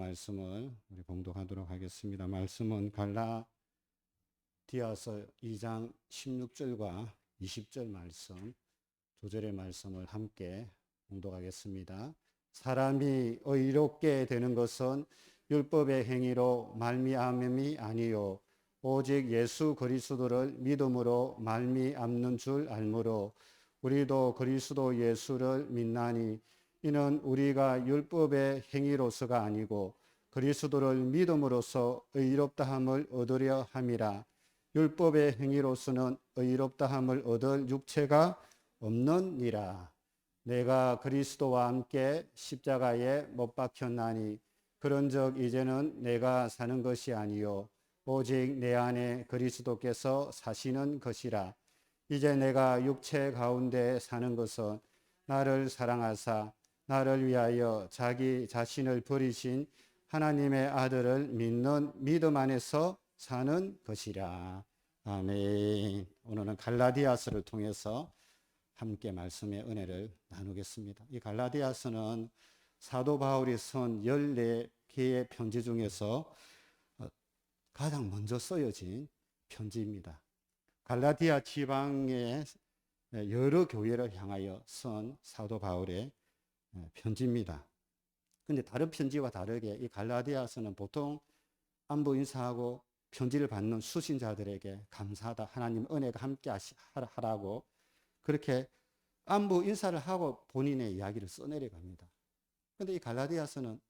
말씀을 우리 봉독하도록 하겠습니다. 말씀은 갈라디아서 2장 16절과 20절 말씀 두 절의 말씀을 함께 봉독하겠습니다. 사람이 의롭게 되는 것은 율법의 행위로 말미암음이 아니요 오직 예수 그리스도를 믿음으로 말미암는 줄 알므로 우리도 그리스도 예수를 믿나니 이는 우리가 율법의 행위로서가 아니고 그리스도를 믿음으로써 의롭다함을 얻으려 함이라. 율법의 행위로서는 의롭다함을 얻을 육체가 없느니라. 내가 그리스도와 함께 십자가에 못 박혔나니 그런즉 이제는 내가 사는 것이 아니요 오직 내 안에 그리스도께서 사시는 것이라. 이제 내가 육체 가운데 사는 것은 나를 사랑하사 나를 위하여 자기 자신을 버리신 하나님의 아들을 믿는 믿음 안에서 사는 것이라. 아멘. 오늘은 갈라디아서를 통해서 함께 말씀의 은혜를 나누겠습니다. 이 갈라디아서는 사도 바울이 쓴 14개의 편지 중에서 어, 가장 먼저 쓰여진 편지입니다. 갈라디아 지방의 여러 교회를 향하여 쓴 사도 바울의 편지입니다. 근데 다른 편지와 다르게 이 갈라디아서는 보통 안부 인사하고 편지를 받는 수신자들에게 감사하다. 하나님 은혜가 함께 하라고 그렇게 안부 인사를 하고 본인의 이야기를 써내려갑니다. 근데 이 갈라디아서는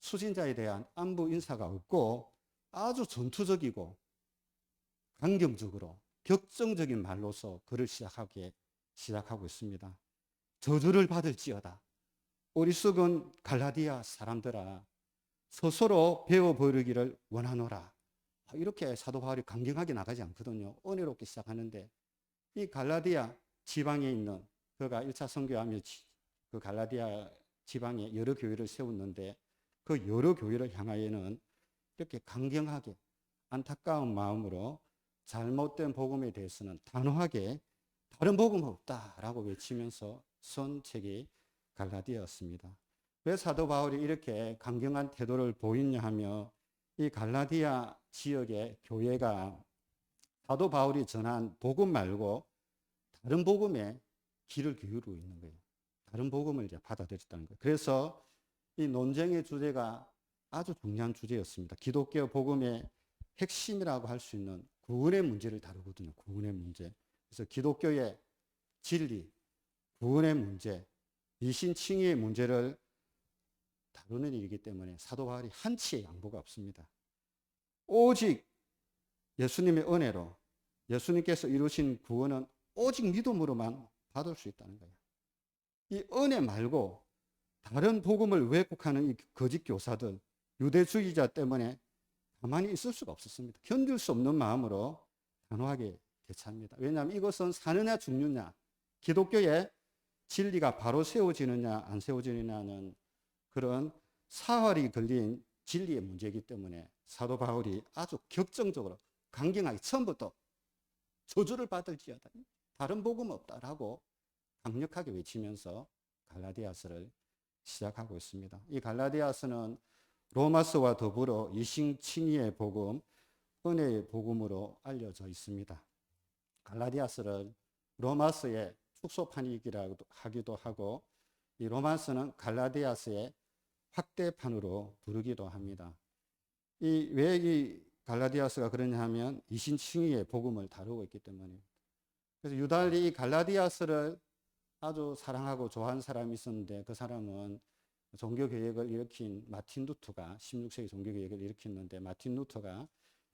수신자에 대한 안부 인사가 없고 아주 전투적이고 강경적으로 격정적인 말로서 글을 시작하게 시작하고 있습니다. 저주를 받을지어다. 어리석은 갈라디아 사람들아 스스로 배워버리기를 원하노라. 이렇게 사도 바울이 강경하게 나가지 않거든요. 은혜롭게 시작하는데 이 갈라디아 지방에 있는 그가 1차 선교하며 그 갈라디아 지방에 여러 교회를 세웠는데 그 여러 교회를 향하여는 이렇게 강경하게 안타까운 마음으로 잘못된 복음에 대해서는 단호하게 다른 복음 없다라고 외치면서 선 책이 갈라디아였습니다. 왜 사도 바울이 이렇게 강경한 태도를 보이냐 하며 이 갈라디아 지역의 교회가 사도 바울이 전한 복음 말고 다른 복음에 귀를 기울이고 있는 거예요. 다른 복음을 이제 받아들였다는 거예요. 그래서 이 논쟁의 주제가 아주 중요한 주제였습니다. 기독교 복음의 핵심이라고 할 수 있는 구원의 문제를 다루거든요. 구원의 문제. 그래서 기독교의 진리, 구원의 문제, 이신칭의의 문제를 다루는 일이기 때문에 사도 바울이 한치의 양보가 없습니다. 오직 예수님의 은혜로 예수님께서 이루신 구원은 오직 믿음으로만 받을 수 있다는 거예요. 이 은혜 말고 다른 복음을 왜곡하는 이 거짓 교사들, 유대주의자 때문에 가만히 있을 수가 없었습니다. 견딜 수 없는 마음으로 단호하게 대처합니다. 왜냐하면 이것은 사느냐 죽느냐, 기독교의 진리가 바로 세워지느냐 안 세워지느냐는 그런 사활이 걸린 진리의 문제이기 때문에 사도 바울이 아주 격정적으로 강경하게 처음부터 저주를 받을지어다 다른 복음 없다라고 강력하게 외치면서 갈라디아서를 시작하고 있습니다. 이 갈라디아서는 로마서와 더불어 이신칭의의 복음, 은혜의 복음으로 알려져 있습니다. 갈라디아서를 로마서의 축소 판이기라고 하기도 하고 이 로마서는 갈라디아서의 확대판으로 부르기도 합니다. 이 왜 이 갈라디아서가 그러냐 하면 이신칭의의 복음을 다루고 있기 때문에 그래서 유달리 갈라디아서를 아주 사랑하고 좋아하는 사람이 있었는데 그 사람은 종교 개혁을 일으킨 마틴 루터가 16세기 종교 개혁을 일으켰는데 마틴 루터가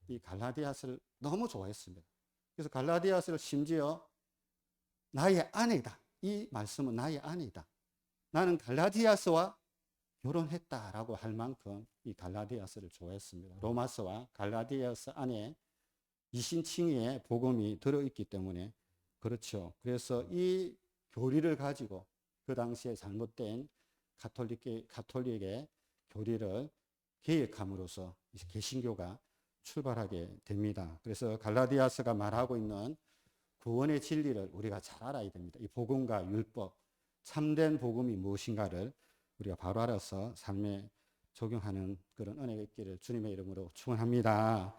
이 갈라디아서를 너무 좋아했습니다. 그래서 갈라디아서를 심지어 나의 아내다. 이 말씀은 나의 아내다. 나는 갈라디아서와 결혼했다라고 할 만큼 이 갈라디아서를 좋아했습니다. 로마서와 갈라디아서 안에 이신칭의의 복음이 들어있기 때문에 그렇죠. 그래서 이 교리를 가지고 그 당시에 잘못된 가톨릭의, 가톨릭의 교리를 개혁함으로써 개신교가 출발하게 됩니다. 그래서 갈라디아서가 말하고 있는 구원의 진리를 우리가 잘 알아야 됩니다. 이 복음과 율법, 참된 복음이 무엇인가를 우리가 바로 알아서 삶의 적용하는 그런 은혜가 있기를 주님의 이름으로 축원합니다.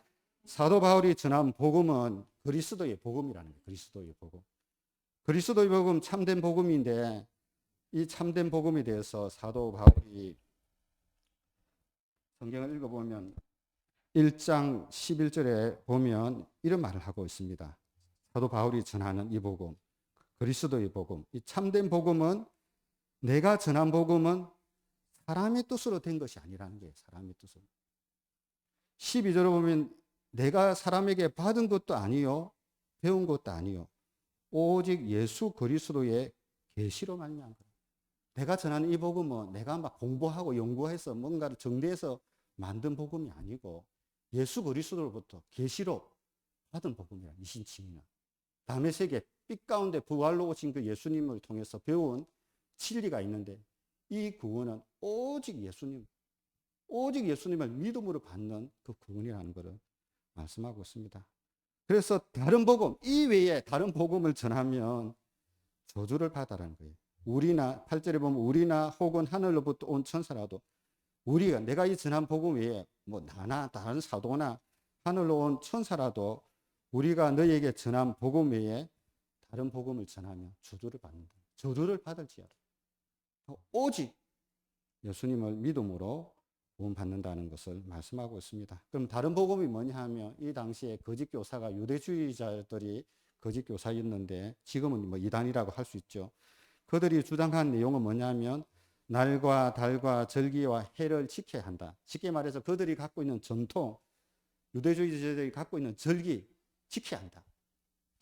사도 바울이 전한 복음은 그리스도의 복음이라는 거예요. 그리스도의 복음. 그리스도의 복음 참된 복음인데 이 참된 복음에 대해서 사도 바울이 성경을 읽어보면 1장 11절에 보면 이런 말을 하고 있습니다. 사도 바울이 전하는 이 복음, 그리스도의 복음, 이 참된 복음은 내가 전한 복음은 사람의 뜻으로 된 것이 아니라는 거예요. 사람의 뜻으로. 12절에 보면 내가 사람에게 받은 것도 아니요 배운 것도 아니요 오직 예수 그리스도의 계시로 거예요. 내가 전하는 이 복음은 내가 막 공부하고 연구해서 뭔가를 정리해서 만든 복음이 아니고 예수 그리스도로부터 계시로 받은 복음이라 이신칭이는 세계 빛 가운데 부활로 오신 그 예수님을 통해서 배운 진리가 있는데 이 구원은 오직 예수님 오직 예수님을 믿음으로 받는 그 구원이라는 것을 말씀하고 있습니다. 그래서 다른 복음 이외에 다른 복음을 전하면 저주를 받아라는 거예요. 우리나 8절에 보면 우리나 혹은 하늘로부터 온 천사라도 우리가 내가 이 전한 복음 외에 뭐 나나 다른 사도나 하늘로 온 천사라도 우리가 너에게 전한 복음 외에 다른 복음을 전하면 저주를 받는다. 저주를 받을지어다. 오직 예수님을 믿음으로 구원 받는다는 것을 말씀하고 있습니다. 그럼 다른 복음이 뭐냐 하면 이 당시에 거짓 교사가 유대주의자들이 거짓 교사였는데 지금은 뭐 이단이라고 할 수 있죠. 그들이 주장한 내용은 뭐냐면 날과 달과 절기와 해를 지켜야 한다. 쉽게 말해서 그들이 갖고 있는 전통, 유대주의자들이 갖고 있는 절기 지켜야 한다.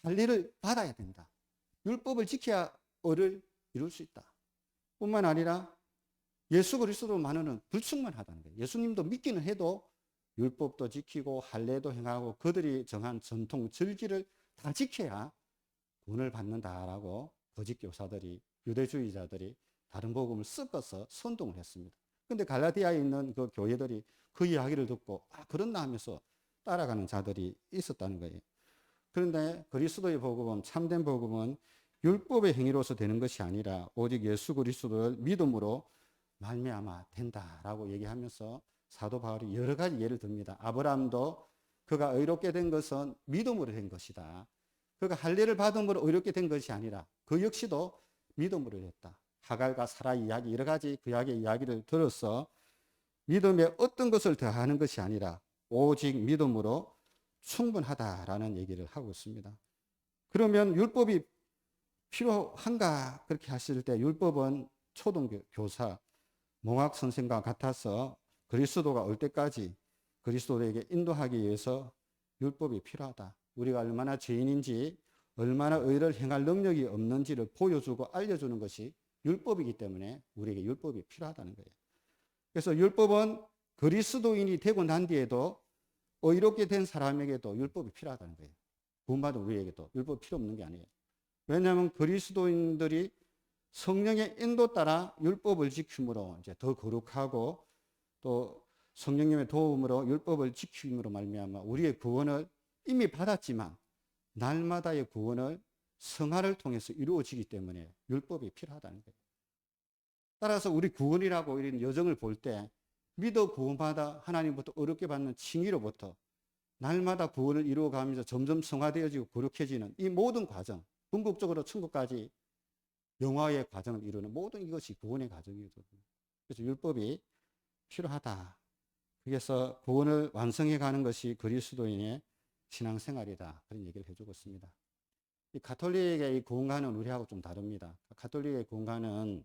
할례를 받아야 된다. 율법을 지켜야 을을 이룰 수 있다. 뿐만 아니라 예수 그리스도만은 불충만하다는 거예요. 예수님도 믿기는 해도 율법도 지키고 할례도 행하고 그들이 정한 전통 절기를 다 지켜야 구원을 받는다라고 거짓 교사들이 유대주의자들이 다른 복음을 섞어서 선동을 했습니다. 근데 갈라디아에 있는 그 교회들이 그 이야기를 듣고 아 그렇나 하면서 따라가는 자들이 있었다는 거예요. 그런데 그리스도의 복음은 참된 복음은 율법의 행위로서 되는 것이 아니라 오직 예수 그리스도를 믿음으로 말미암아 된다라고 얘기하면서 사도 바울이 여러 가지 예를 듭니다. 아브라함도 그가 의롭게 된 것은 믿음으로 된 것이다. 그가 할례를 받음으로 의롭게 된 것이 아니라 그 역시도 믿음으로 됐다. 하갈과 사라 이야기 여러 가지 그 이야기 이야기를 들어서 믿음에 어떤 것을 더하는 것이 아니라 오직 믿음으로 충분하다라는 얘기를 하고 있습니다. 그러면 율법이 필요한가 그렇게 하실 때 율법은 초등교사 몽학 선생과 같아서 그리스도가 올 때까지 그리스도에게 인도하기 위해서 율법이 필요하다. 우리가 얼마나 죄인인지 얼마나 의를 행할 능력이 없는지를 보여주고 알려주는 것이 율법이기 때문에 우리에게 율법이 필요하다는 거예요. 그래서 율법은 그리스도인이 되고 난 뒤에도 의롭게 된 사람에게도 율법이 필요하다는 거예요. 구원받은 우리에게도 율법 필요 없는 게 아니에요. 왜냐하면 그리스도인들이 성령의 인도 따라 율법을 지킴으로 이제 더 거룩하고 또 성령님의 도움으로 율법을 지킴으로 말미암아 우리의 구원을 이미 받았지만 날마다의 구원을 성화를 통해서 이루어지기 때문에 율법이 필요하다는 거예요. 따라서 우리 구원이라고 이런 여정을 볼 때 믿어 구원받아 하나님부터 어렵게 받는 칭의로부터 날마다 구원을 이루어가면서 점점 성화되어지고 거룩해지는 이 모든 과정, 궁극적으로 천국까지 영화의 과정을 이루는 모든 이것이 구원의 과정이거든요. 그래서 율법이 필요하다. 그래서 구원을 완성해 가는 것이 그리스도인의 신앙생활이다. 그런 얘기를 해주고 있습니다. 이 가톨릭의 이 구원관은 우리하고 좀 다릅니다. 가톨릭의 구원관은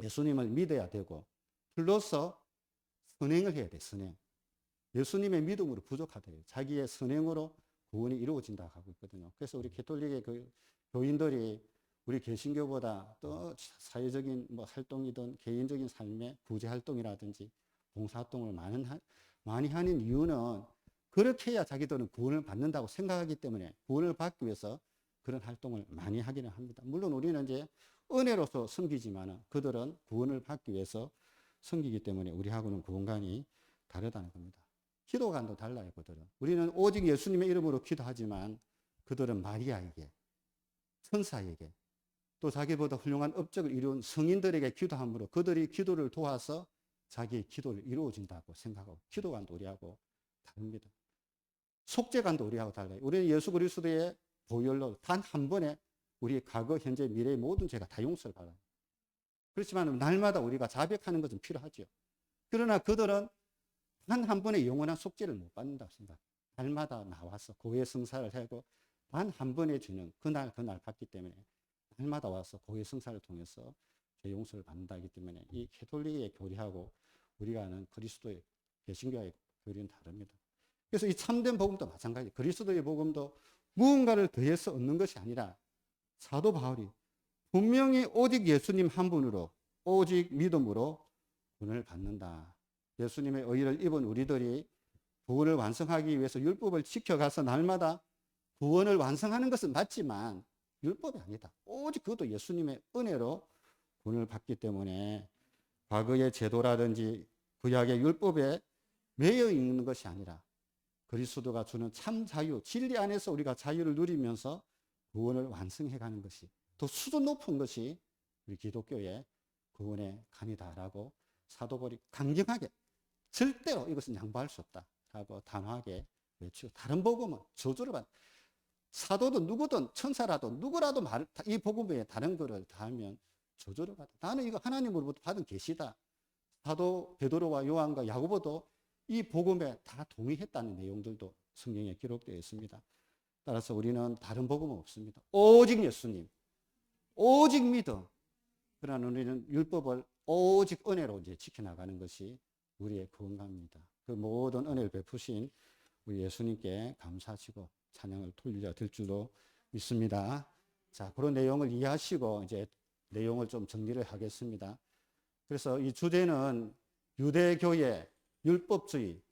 예수님을 믿어야 되고 플러스 선행을 해야 돼. 선행. 예수님의 믿음으로 부족하대요. 자기의 선행으로 구원이 이루어진다 하고 있거든요. 그래서 우리 가톨릭의 그 교인들이 우리 개신교보다 또 사회적인 뭐 활동이든 개인적인 삶의 구제 활동이라든지 봉사 활동을 많은 많이 하는 이유는 그렇게 해야 자기들은 구원을 받는다고 생각하기 때문에 구원을 받기 위해서 그런 활동을 많이 하기는 합니다. 물론 우리는 이제 은혜로서 섬기지만 그들은 구원을 받기 위해서 섬기기 때문에 우리하고는 구원관이 다르다는 겁니다. 기도관도 달라요, 그들은. 우리는 오직 예수님의 이름으로 기도하지만 그들은 마리아에게, 천사에게, 또 자기보다 훌륭한 업적을 이룬 성인들에게 기도함으로 그들이 기도를 도와서 자기의 기도를 이루어진다고 생각하고 기도관도 우리하고 다릅니다. 속죄관도 우리하고 달라요. 우리는 예수 그리스도의 보혈로 단 한 번에 우리의 과거, 현재, 미래의 모든 죄가 다 용서를 받아요. 그렇지만 날마다 우리가 자백하는 것은 필요하죠. 그러나 그들은 단 한 번의 영원한 속죄를 못 받는다고 생각해요. 날마다 나와서 고해 성사를 하고 단 한 번의 죄는 그날 그날 받기 때문에 날마다 와서 고해 성사를 통해서 죄 용서를 받는다기 때문에 이 캐톨릭의 교리하고 우리가 아는 그리스도의 개신교의 교리는 다릅니다. 그래서 이 참된 복음도 마찬가지. 그리스도의 복음도 무언가를 더해서 얻는 것이 아니라 사도 바울이 분명히 오직 예수님 한 분으로 오직 믿음으로 구원을 받는다. 예수님의 의를 입은 우리들이 구원을 완성하기 위해서 율법을 지켜가서 날마다 구원을 완성하는 것은 맞지만 율법이 아니다. 오직 그것도 예수님의 은혜로 구원을 받기 때문에 과거의 제도라든지 구약의 율법에 매여 있는 것이 아니라 그리스도가 주는 참 자유, 진리 안에서 우리가 자유를 누리면서 구원을 완성해 가는 것이 더 수준 높은 것이 우리 기독교의 구원의 간이다라고 사도벌이 강경하게 절대로 이것은 양보할 수 없다 라고 단호하게 외치고 다른 복음은 저주를 받 사도든 누구든 천사라도 누구라도 말, 이 복음에 다른 거를 다 하면 저주를 받아. 나는 이거 하나님으로부터 받은 계시다. 사도 베드로와 요한과 야고보도 이 복음에 다 동의했다는 내용들도 성경에 기록되어 있습니다. 따라서 우리는 다른 복음은 없습니다. 오직 예수님, 오직 믿음. 그러나 우리는 율법을 오직 은혜로 이제 지켜나가는 것이 우리의 건강입니다. 그 모든 은혜를 베푸신 우리 예수님께 감사하시고 찬양을 돌려드릴 줄로 믿습니다. 자, 그런 내용을 이해하시고 이제 내용을 좀 정리를 하겠습니다. 그래서 이 주제는 유대교의 율법주의,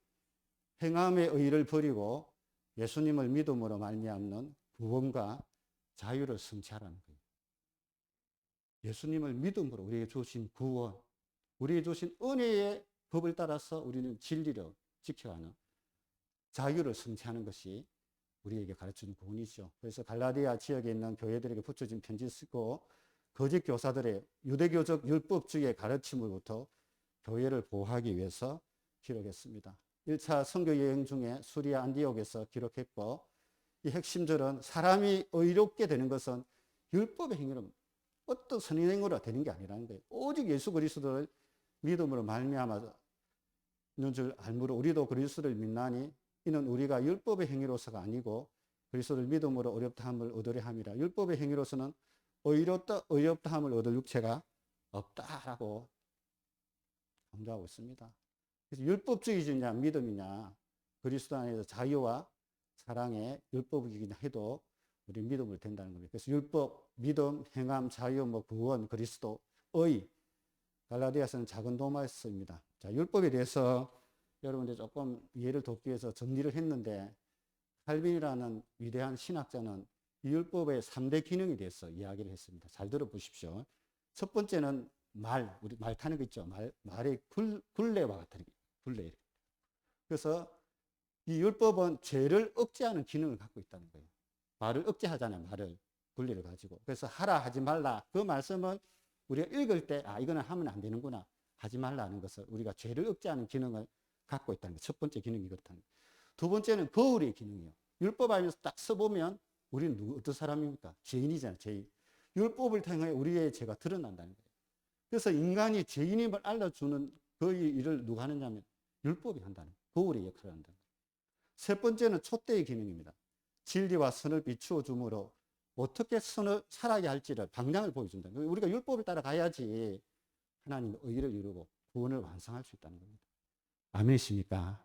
행함의 의를 버리고 예수님을 믿음으로 말미암는 구원과 자유를 성취하라는 거예요. 예수님을 믿음으로 우리에게 주신 구원, 우리에게 주신 은혜의 법을 따라서 우리는 진리를 지켜가는 자유를 성취하는 것이 우리에게 가르치는 구원이죠. 그래서 갈라디아 지역에 있는 교회들에게 붙여진 편지 쓰고 거짓 교사들의 유대교적 율법주의의 가르침으로부터 교회를 보호하기 위해서 기록했습니다. 1차 선교 여행 중에 수리아 안디옥에서 기록했고 이 핵심절은 사람이 의롭게 되는 것은 율법의 행위로 어떤 선행으로 되는 게 아니라는 거예요. 오직 예수 그리스도를 믿음으로 말미암아 있는 줄 알므로 우리도 그리스도를 믿나니 이는 우리가 율법의 행위로서가 아니고 그리스도를 믿음으로 어렵다함을 얻으려 함이라. 율법의 행위로서는 의롭다 의롭다함을 얻을 육체가 없다라고 강조하고 있습니다. 그래서 율법주의냐 믿음이냐 그리스도 안에서 자유와 사랑의 율법이긴 해도 우리 믿음을 된다는 겁니다. 그래서 율법, 믿음, 행함, 자유, 뭐 구원, 그리스도, 의 갈라디아서는 작은 도마스입니다. 자, 율법에 대해서 여러분들 조금 이해를 돕기 위해서 정리를 했는데 칼빈이라는 위대한 신학자는 이 율법의 3대 기능에 대해서 이야기를 했습니다. 잘 들어보십시오. 첫 번째는 말, 우리 말 타는 거 있죠. 말, 말의 굴, 굴레와 같은 굴레. 그래서 이 율법은 죄를 억제하는 기능을 갖고 있다는 거예요. 말을 억제하잖아요. 말을 굴레를 가지고. 그래서 하라 하지 말라. 그 말씀은 우리가 읽을 때 아, 이거는 하면 안 되는구나. 하지 말라는 것을 우리가 죄를 억제하는 기능을 갖고 있다는 게첫 번째 기능이 그렇다는 거예요. 두 번째는 거울의 기능이에요. 율법 안에서 딱 써보면 우리는 누구, 어떤 사람입니까? 죄인이잖아요, 죄인. 율법을 통해 우리의 죄가 드러난다는 거예요. 그래서 인간이 죄인임을 알려주는 그 일을 누가 하느냐 하면 율법이 한다는. 거울의 역할을 한다는 거예요. 세 번째는 촛대의 기능입니다. 진리와 선을 비추어 주므로 어떻게 선을 살아야 할지를 방향을 보여준다. 우리가 율법을 따라가야지 하나님의 의를 이루고 구원을 완성할 수 있다는 겁니다. 아멘이십니까?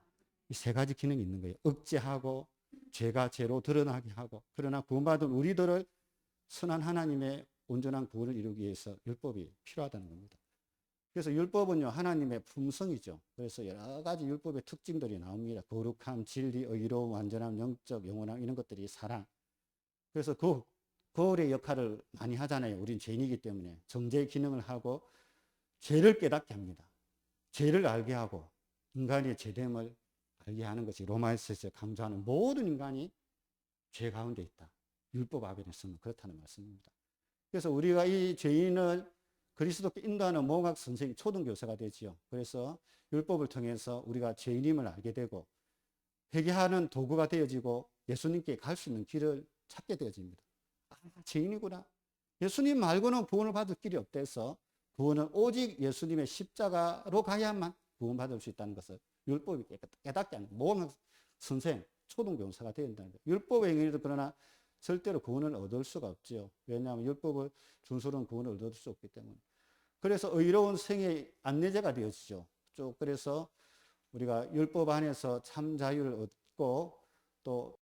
이 세 가지 기능이 있는 거예요. 억제하고 죄가 죄로 드러나게 하고 그러나 구원받은 우리들을 선한 하나님의 온전한 구원을 이루기 위해서 율법이 필요하다는 겁니다. 그래서 율법은요 하나님의 품성이죠. 그래서 여러 가지 율법의 특징들이 나옵니다. 거룩함, 진리, 의로움, 완전함, 영적, 영원함 이런 것들이 사랑. 그래서 그 거울의 역할을 많이 하잖아요. 우린 죄인이기 때문에 정죄의 기능을 하고 죄를 깨닫게 합니다. 죄를 알게 하고 인간의 죄됨을 알게 하는 것이 로마에서 강조하는 모든 인간이 죄 가운데 있다. 율법 아벨에서는 그렇다는 말씀입니다. 그래서 우리가 이 죄인을 그리스도께 인도하는 모학 선생님, 초등교사가 되지요. 그래서 율법을 통해서 우리가 죄인임을 알게 되고 회개하는 도구가 되어지고 예수님께 갈 수 있는 길을 찾게 되어집니다. 아, 죄인이구나. 예수님 말고는 구원을 받을 길이 없대서 구원은 오직 예수님의 십자가로 가야만 구원받을 수 있다는 것을 율법이 깨닫게 하는 모학 선생, 초등교사가 되어야 된다는 거예요. 율법의 행위도 그러나 절대로 구원을 얻을 수가 없지요. 왜냐하면 율법을 준수는 구원을 얻을 수 없기 때문에. 그래서 의로운 생의 안내자가 되어지죠. 쭉 그래서 우리가 율법 안에서 참 자유를 얻고 또